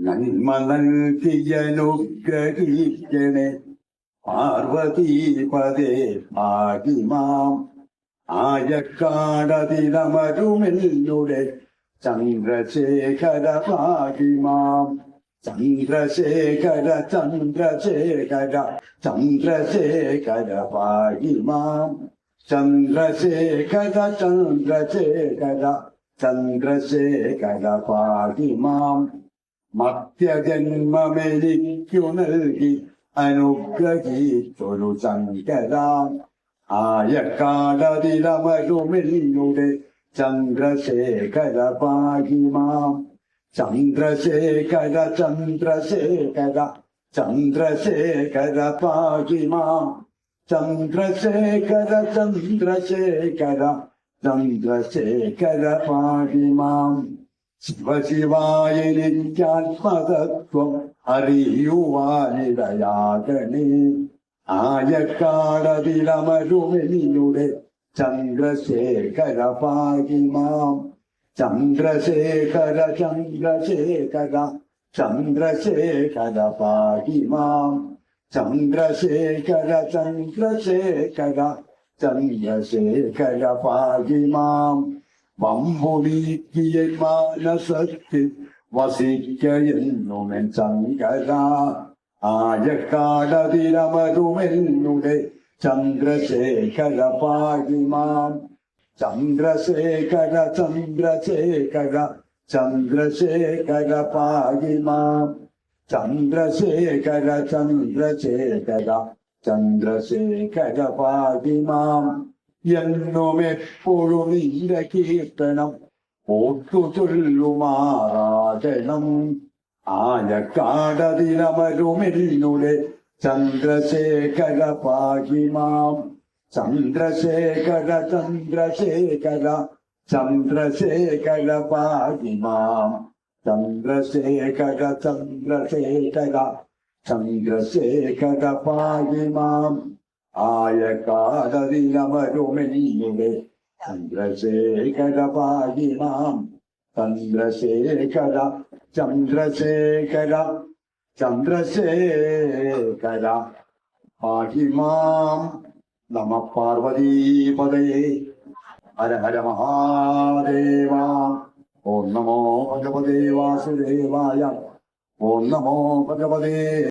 നന്മ നൽകിയനുഗ്രഹിക്കണേ പാർവതീപതേ ഭാഗിമാം ആയക്കാടതിലമരുമെന്നുടെ ചന്ദ്രശേഖര ഭാഗിമാം ചന്ദ്രശേഖര ചന്ദ്രശേഖര ചന്ദ്രശേഖര ഭാഗിമാം ചന്ദ്രശേഖര ചന്ദ്രശേഖര ചന്ദ്രശേഖര ഭാഗിമാം മധ്യജന്മമെനിക്കു നൽകി അനുഗ്രഹിച്ചൊരു ശങ്കര ആയക്കാടതിലമരുമെന്നുടെ ചന്ദ്രശേഖര പാഹിമാം ചന്ദ്രശേഖര ചന്ദ്രശേഖര ചന്ദ്രശേഖര പാഹിമാം ചന്ദ്രശേഖര ചന്ദ്രശേഖര ചന്ദ്രശേഖര പാഹിമാം ശിവശിവായനിക്കാത്മതത്വം അറിയുവാനിടയാകണേ. ആയക്കാടതിലമരുമെനിയുടെ ചന്ദ്രശേഖര പാകിമാം ചന്ദ്രശേഖര ചന്ദ്രശേഖര ചന്ദ്രശേഖര പാകിമാം ചന്ദ്രശേഖര ചന്ദ്രശേഖര ചന്ദ്രശേഖര പാഹിമാം വമ്പുനീക്കിയ മാനസത്തിൽ വസിക്കയെന്നുമെൻ ശങ്കര ആയക്കാടതിരമരുമെന്നുടെ ചന്ദ്രശേഖര പാഹിമാം ചന്ദ്രശേഖര ചന്ദ്രശേഖര ചന്ദ്രശേഖര പാഹിമാം ചന്ദ്രശേഖര ചന്ദ്രശേഖര ചന്ദ്രശേഖര പാഹിമാം എന്നും എപ്പോഴും നിന്റെ കീർത്തനം ഓർത്തു ചൊല്ലുമാറാകണം ആയക്കാടതിലമരുമെന്നുടെ ചന്ദ്രശേഖര പാഹിമാം ചന്ദ്രശേഖര ചന്ദ്രശേഖര ചന്ദ്രശേഖര പാഹിമാം ചന്ദ്രശേഖര ചന്ദ്രശേഖര ചന്ദ്രശേഖര പാഹിമാം ആയക്കാടതിലമരുമെന്നുടെ ചന്ദ്രശേഖര പാഹിമാം ചന്ദ്രശേഖര ചന്ദ്രശേഖര ചന്ദ്രശേഖര പാഹിമാം നമ പാർവതീപതയെ. ഹര ഹര മഹാദേവ. ഓം നമോ ഭഗവതേ വാസുദേവായ. ഓം നമോ ഭഗവതേ